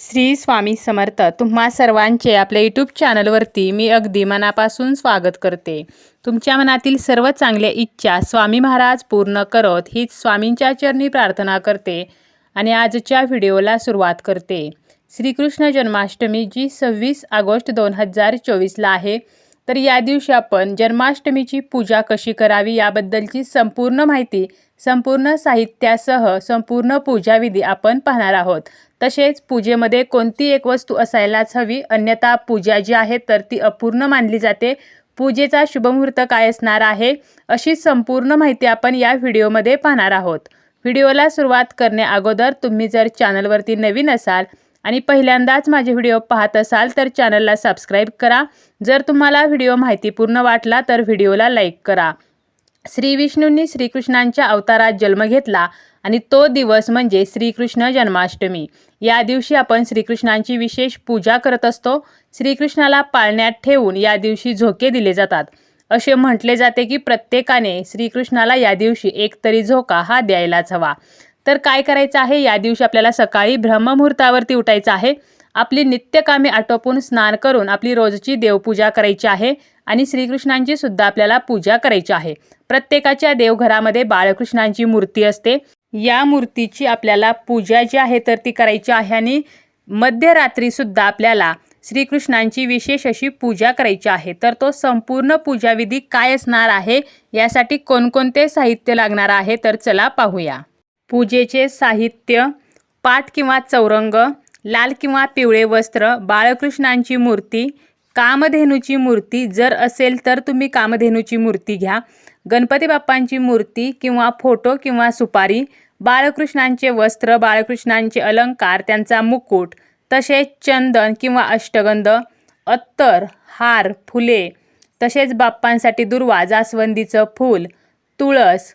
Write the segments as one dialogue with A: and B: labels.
A: श्री स्वामी समर्थ. तुम्हा सर्वांचे आपल्या यूट्यूब चॅनलवरती मी अगदी मनापासून स्वागत करते. तुमच्या मनातील सर्व चांगल्या इच्छा स्वामी महाराज पूर्ण करत हीच स्वामींच्या चरणी प्रार्थना करते आणि आजच्या व्हिडिओला सुरुवात करते. श्रीकृष्ण जन्माष्टमी जी सव्वीस ऑगस्ट दोन हजार चोवीसला आहे तर या दिवशी आपण जन्माष्टमीची पूजा कशी करावी याबद्दलची संपूर्ण माहिती संपूर्ण साहित्यासह संपूर्ण पूजाविधी आपण पाहणार आहोत. तसेच पूजेमध्ये कोणती एक वस्तू असायलाच हवी अन्यथा पूजा जी आहे तर ती अपूर्ण मानली जाते. पूजेचा शुभमुहूर्त काय असणार आहे अशी संपूर्ण माहिती आपण या व्हिडिओमध्ये पाहणार आहोत. व्हिडिओला सुरुवात करण्याअगोदर तुम्ही जर चॅनलवरती नवीन असाल आणि पहिल्यांदाच माझे व्हिडिओ पाहत असाल तर चॅनलला सबस्क्राईब करा. जर तुम्हाला व्हिडिओ माहितीपूर्ण वाटला तर व्हिडिओला लाईक करा. श्री विष्णूंनी श्रीकृष्णांच्या अवतारात जन्म घेतला आणि तो दिवस म्हणजे श्रीकृष्ण जन्माष्टमी. या दिवशी आपण श्रीकृष्णांची विशेष पूजा करत असतो. श्रीकृष्णाला पाळण्यात ठेवून या दिवशी झोके दिले जातात. असे म्हटले जाते की प्रत्येकाने श्रीकृष्णाला या दिवशी एक तरी झोका हा द्यायलाच हवा. तर काय करायचं आहे? या दिवशी आपल्याला सकाळी ब्रह्ममुहूर्तावरती उठायचं आहे. आपली नित्यकामे आटोपून स्नान करून आपली रोजची देवपूजा करायची आहे आणि श्रीकृष्णांची सुद्धा आपल्याला पूजा करायची आहे. प्रत्येकाच्या देवघरामध्ये बाळकृष्णांची मूर्ती असते. या मूर्तीची आपल्याला पूजा जी आहे तर ती करायची आहे आणि मध्यरात्रीसुद्धा आपल्याला श्रीकृष्णांची विशेष अशी पूजा करायची आहे. तर तो संपूर्ण पूजाविधी काय असणार आहे यासाठी कोणकोणते साहित्य लागणार आहे तर चला पाहूया. पूजेचे साहित्य पाठ किंवा चौरंग लाल किंवा पिवळे वस्त्र बाळकृष्णांची मूर्ती कामधेनूची मूर्ती. जर असेल तर तुम्ही कामधेनूची मूर्ती घ्या. गणपती बाप्पांची मूर्ती किंवा फोटो किंवा सुपारी बाळकृष्णांचे वस्त्र बाळकृष्णांचे अलंकार त्यांचा मुकुट तसेच चंदन किंवा अष्टगंध अत्तर हार फुले तसेच बाप्पांसाठी दुर्वा जास्वंदीचं फूल तुळस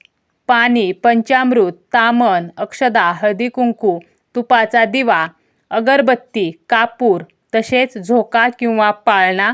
A: पाणी पंचामृत तामन अक्षदा हळदी कुंकू तुपाचा दिवा अगरबत्ती कापूर तसेच झोका किंवा पाळणा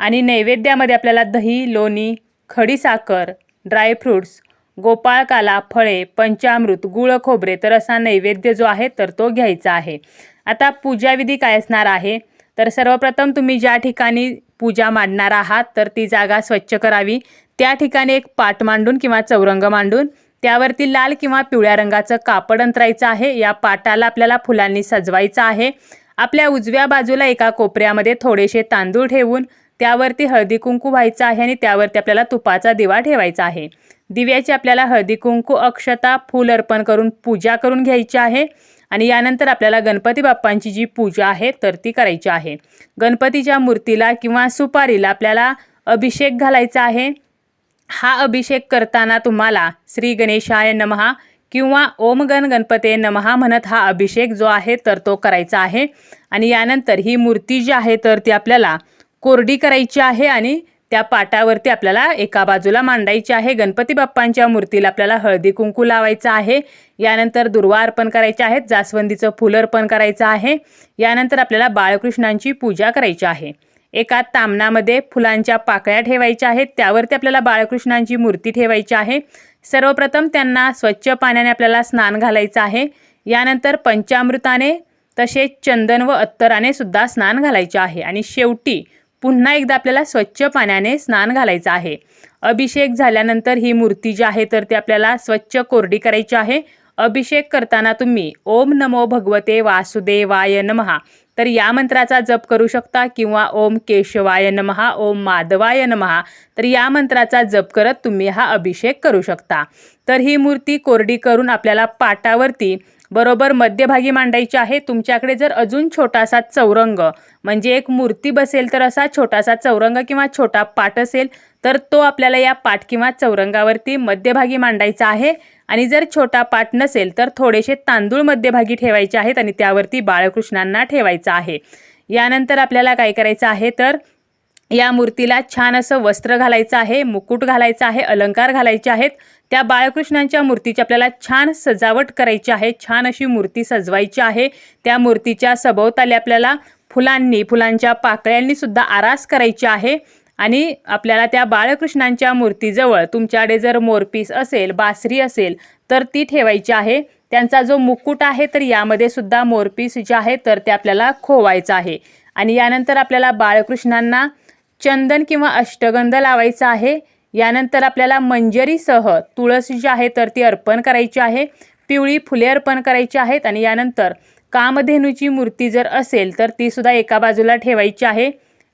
A: आणि नैवेद्यामध्ये आपल्याला दही लोणी खडीसाखर ड्रायफ्रूट्स गोपाळकाला फळे पंचामृत गुळ खोबरे तर असा नैवेद्य जो आहे तर तो घ्यायचा आहे. आता पूजाविधी काय असणार आहे? तर सर्वप्रथम तुम्ही ज्या ठिकाणी पूजा मांडणार आहात तर ती जागा स्वच्छ करावी. त्या ठिकाणी एक पाट मांडून किंवा चौरंग मांडून त्यावरती लाल किंवा पिवळ्या रंगाचं कापड अंतरायचं आहे. या पाटाला आपल्याला फुलांनी सजवायचं आहे. आपल्या उजव्या बाजूला एका कोपऱ्यामध्ये थोडेसे तांदूळ ठेवून त्यावरती हळदी कुंकू व्हायचं आहे आणि त्यावरती आपल्याला तुपाचा दिवा ठेवायचा आहे. दिव्याची आपल्याला हळदी कुंकू अक्षता फूल अर्पण करून पूजा करून घ्यायची आहे आणि यानंतर आपल्याला गणपती बाप्पांची जी पूजा आहे तर ती करायची आहे. गणपतीच्या मूर्तीला किंवा सुपारीला आपल्याला अभिषेक घालायचा आहे. हा अभिषेक करताना तुम्हाला श्री गणेशाय नमहा किंवा ओम गण गणपते नमहा म्हणत हा अभिषेक जो आहे तर तो करायचा आहे. आणि यानंतर ही मूर्ती जी आहे तर ती आपल्याला कोरडी करायची आहे आणि त्या पाटावरती आपल्याला एका बाजूला मांडायची आहे. गणपती बाप्पांच्या मूर्तीला आपल्याला हळदी कुंकू लावायचं आहे. यानंतर दुर्वा अर्पण करायचे आहेत जास्वंदीचं फुलं अर्पण करायचं आहे. यानंतर आपल्याला बाळकृष्णांची पूजा करायची आहे. एका तामणामध्ये फुलांच्या पाकळ्या ठेवायच्या आहेत. त्यावरती आपल्याला बाळकृष्णांची मूर्ती ठेवायची आहे. सर्वप्रथम त्यांना स्वच्छ पाण्याने आपल्याला स्नान घालायचं आहे. यानंतर पंचामृताने तसेच चंदन व अत्तराने सुद्धा स्नान घालायचे आहे. आणि शेवटी पुन्हा एकदा आपल्याला स्वच्छ पाण्याने स्नान घालायचं आहे. अभिषेक झाल्यानंतर ही मूर्ती जी आहे तर ती आपल्याला स्वच्छ कोरडी करायची आहे. अभिषेक करताना तुम्ही ओम नमो भगवते वासुदेवाय नमहा तर या मंत्राचा जप करू शकता किंवा ओम केशवाय नमहा ओम माधवाय नमहा तर या मंत्राचा जप करत तुम्ही हा अभिषेक करू शकता. तर ही मूर्ती कोरडी करून आपल्याला पाटावरती बरोबर मध्यभागी मांडायची आहे. तुमच्याकडे जर अजून छोटासा चौरंग म्हणजे एक मूर्ती बसेल तर असा छोटासा चौरंग किंवा छोटा पाट असेल तर तो आपल्याला या पाट किंवा चौरंगावरती मध्यभागी मांडायचा आहे. आणि जर छोटा पाट नसेल तर थोडेसे तांदूळ मध्यभागी ठेवायचे आहेत आणि त्यावरती बाळकृष्णांना ठेवायचं आहे. यानंतर आपल्याला काय करायचं आहे तर या मूर्तीला छान असं वस्त्र घालायचं आहे मुकुट घालायचं आहे अलंकार घालायचे आहेत. त्या बाळकृष्णांच्या मूर्तीची आपल्याला छान सजावट करायची आहे छान अशी मूर्ती सजवायची आहे. त्या मूर्तीच्या सभोवताली आपल्याला फुलांनी फुलांच्या पाकळ्यांनी सुद्धा आरास करायची आहे. आणि आपल्याला त्या बाळकृष्णांच्या मूर्तीजवळ तुमच्याकडे जर मोरपीस असेल बासरी असेल तर ती ठेवायची आहे. त्यांचा जो मुकुट आहे तर यामध्ये सुद्धा मोरपीस जे आहे तर ते आपल्याला खोवायचं आहे. आणि यानंतर आपल्याला बाळकृष्णांना चंदन किंवा अष्टगंध लावायचा आहे. यानंतर आपल्याला मंजरीसह तुळस जी आहे तर ती अर्पण करायची आहे. पिवळी फुले अर्पण करायची आहेत आणि यानंतर कामधेनूची मूर्ती जर असेल तर ती सुद्धा एका बाजूला ठेवायची आहे.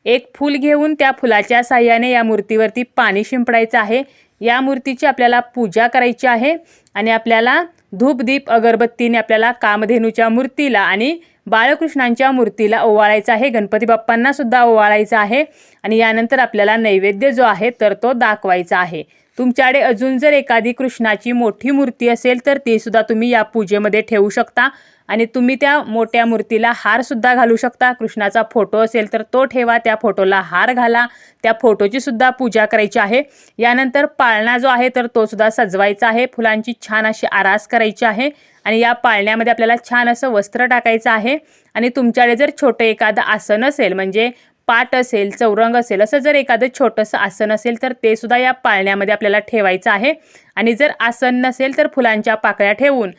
A: एक फूल घेऊन त्या फुलाच्या साह्याने या मूर्तीवरती पाणी शिंपडायचं आहे. या मूर्तीची आपल्याला पूजा करायची आहे आणि आपल्याला धूप दीप अगरबत्तीने आपल्याला कामधेनूच्या मूर्तीला आणि बाळकृष्णांच्या मूर्तीला ओवाळायचं आहे. गणपती बाप्पांना सुद्धा ओवाळायचं आहे. आणि यानंतर आपल्याला नैवेद्य जो आहे तर तो दाखवायचा आहे. तुमच्याकडे अजून जर एखादी कृष्णाची मोठी मूर्ती असेल तर ती सुद्धा तुम्ही या पूजेमध्ये ठेवू शकता. आणि तुम्ही त्या मोठ्या मूर्तीला हार सुद्धा घालू शकता. कृष्णाचा फोटो असेल तर तो ठेवा. त्या फोटोला हार घाला. त्या फोटोची सुद्धा पूजा करायची आहे. यानंतर पाळणा जो आहे तर तो सुद्धा सजवायचा आहे. फुलांची छान अशी आरास करायची आहे. आणि या पाळण्यामध्ये आपल्याला छान असं वस्त्र टाकायचं आहे. आणि तुमच्याकडे जर छोटं एखादं आसन असेल म्हणजे पाट असेल चौरंग असेल असं जर एखादं छोटंसं आसन असेल तर ते सुद्धा या पाळण्यामध्ये आपल्याला ठेवायचं आहे. आणि जर आसन नसेल तर फुलांच्या पाकळ्या ठेवून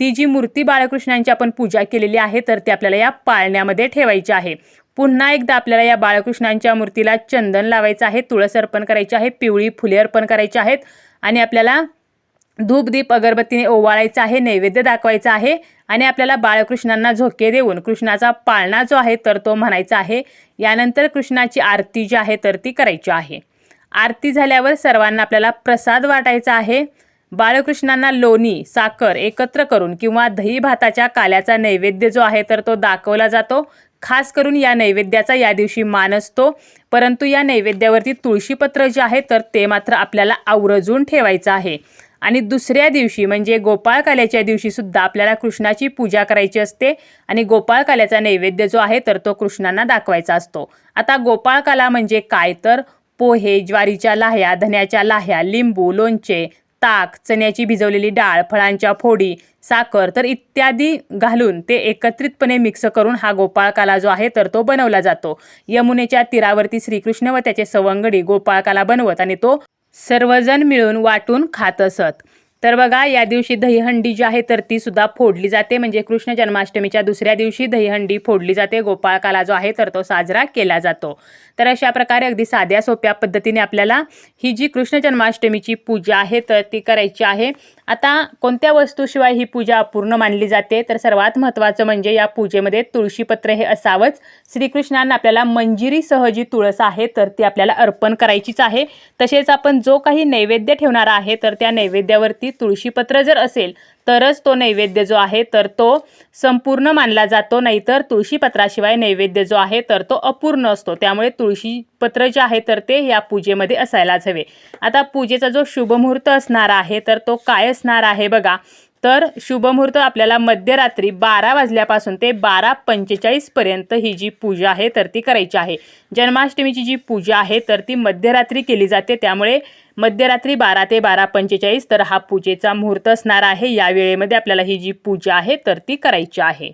A: ती जी मूर्ती बाळकृष्णांची आपण पूजा केलेली आहे तर ती आपल्याला या पाळण्यामध्ये ठेवायची आहे. पुन्हा एकदा आपल्याला या बाळकृष्णांच्या मूर्तीला चंदन लावायचं आहे तुळस अर्पण करायची आहे पिवळी फुले अर्पण करायची आहेत. आणि आपल्याला धूपदीप अगरबत्तीने ओवाळायचं आहे नैवेद्य दाखवायचा आहे आणि आपल्याला बाळकृष्णांना झोके देऊन कृष्णाचा पाळणा जो आहे तर तो म्हणायचा आहे. यानंतर कृष्णाची आरती जी आहे तर ती करायची आहे. आरती झाल्यावर सर्वांना आपल्याला प्रसाद वाटायचा आहे. बाळकृष्णांना लोणी साखर एकत्र करून किंवा दही भाताच्या काल्याचा नैवेद्य जो आहे तर तो दाखवला जातो. खास करून या नैवेद्याचा या दिवशी मान असतो. परंतु या नैवेद्यावरती तुळशीपत्र जे आहे तर ते मात्र आपल्याला आवर्जून ठेवायचं आहे. आणि दुसऱ्या दिवशी म्हणजे गोपाळकाल्याच्या दिवशी सुद्धा आपल्याला कृष्णाची पूजा करायची असते आणि गोपाळकाल्याचा नैवेद्य जो आहे तर तो कृष्णांना दाखवायचा असतो. आता गोपाळकाला म्हणजे काय? तर पोहे ज्वारीच्या लाह्या धन्याच्या लाह्या लिंबू लोणचे ताक चण्याची भिजवलेली डाळ फळांच्या फोडी साखर तर इत्यादी घालून ते एकत्रितपणे मिक्स करून हा गोपाळकाला जो आहे तर तो बनवला जातो. यमुनेच्या तीरावरती श्रीकृष्ण व त्याचे सवंगडी गोपाळकाला बनवत आणि तो सर्वजण मिळून वाटून खात असत. तर बघा या दिवशी दहीहंडी जी आहे तर ती सुद्धा फोडली जाते. म्हणजे कृष्ण जन्माष्टमीच्या दुसऱ्या दिवशी दहीहंडी फोडली जाते. गोपाळकाला जो आहे तर तो साजरा केला जातो. तर अशा प्रकारे अगदी साध्या सोप्या पद्धतीने आपल्याला ही जी कृष्ण जन्माष्टमीची पूजा आहे तर ती करायची आहे. आता कोणत्या वस्तूशिवाय ही पूजा अपूर्ण मानली जाते? तर सर्वात महत्त्वाचं म्हणजे या पूजेमध्ये तुळशीपत्र हे असावंच. श्रीकृष्णांना आपल्याला मंजिरीसह जी तुळस आहे तर ती आपल्याला अर्पण करायचीच आहे. तसेच आपण जो काही नैवेद्य ठेवणारा आहे तर त्या नैवेद्यावरती तुळशीपत्र जर असेल तरच तो नैवेद्य जो आहे तर तो संपूर्ण मानला जातो. नाहीतर तुळशीपत्राशिवाय नैवेद्य जो आहे तर तो अपूर्ण असतो. त्यामुळे तुळशीपत्र जे आहे तर ते या पूजेमध्ये असायलाच हवे. आता पूजेचा जो शुभमुहूर्त असणार आहे तर तो काय असणार आहे बघा. तर शुभमुहूर्त आपल्याला मध्यरात्री बारा वाजल्यापासून ते बारा पंचेचाळीसपर्यंत ही जी पूजा आहे तर ती करायची आहे. जन्माष्टमीची जी पूजा आहे तर ती मध्यरात्री केली जाते. त्यामुळे मध्यरात्री बारा ते बारा पंचेचाळीस तर हा पूजेचा मुहूर्त असणार आहे. या वेळेमध्ये आपल्याला ही जी पूजा आहे तर ती करायची आहे.